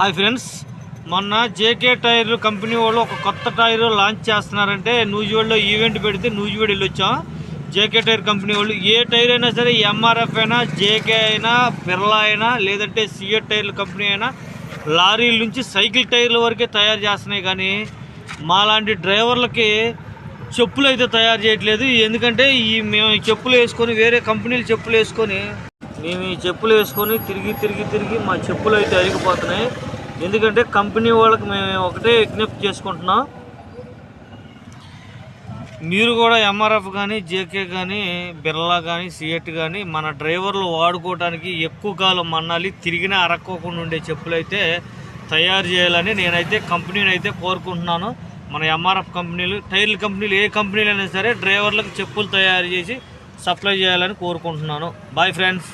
Hi friends మొన్న JK టైర్లు company వాళ్ళు ఒక కొత్త టైర్ లాంచ్ చేస్తున్నారంటే నూజివేడ్లో ఈవెంట్ పెడితే నూజివేడ్ వెళ్ళొచ్చాం. జేకే టైర్ కంపెనీ వాళ్ళు ఏ టైర్ అయినా సరే ఎంఆర్ఎఫ్ అయినా జేకే అయినా బిర్లా అయినా లేదంటే సిఎట్ టైర్ల కంపెనీ అయినా లారీల నుంచి సైకిల్ టైర్ల వరకే తయారు చేస్తున్నాయి కానీ మాలాంటి డ్రైవర్లకి చెప్పులు అయితే తయారు చేయట్లేదు. ఎందుకంటే ఈ మేము చెప్పులు వేసుకొని వేరే కంపెనీలు చెప్పులు వేసుకొని మేము ఈ చెప్పులు వేసుకొని తిరిగి తిరిగి తిరిగి మా చెప్పులు అయితే అరిగిపోతున్నాయి. ఎందుకంటే కంపెనీ వాళ్ళకి మేము ఒకటే విజ్ఞప్తి చేసుకుంటున్నాం. మీరు కూడా ఎంఆర్ఎఫ్ కానీ జేకే కానీ బిర్లా కానీ సిఎట్ కానీ మన డ్రైవర్లు వాడుకోవడానికి ఎక్కువ కాలం మన్నాలి తిరిగినా అరక్కోకుండా ఉండే చెప్పులు అయితే తయారు చేయాలని నేనైతే కంపెనీని అయితే కోరుకుంటున్నాను. మన ఎంఆర్ఎఫ్ కంపెనీలు టైర్ల కంపెనీలు ఏ కంపెనీలు అయినా సరే డ్రైవర్లకు చెప్పులు తయారు చేసి సప్లై చేయాలని కోరుకుంటున్నాను. Bye friends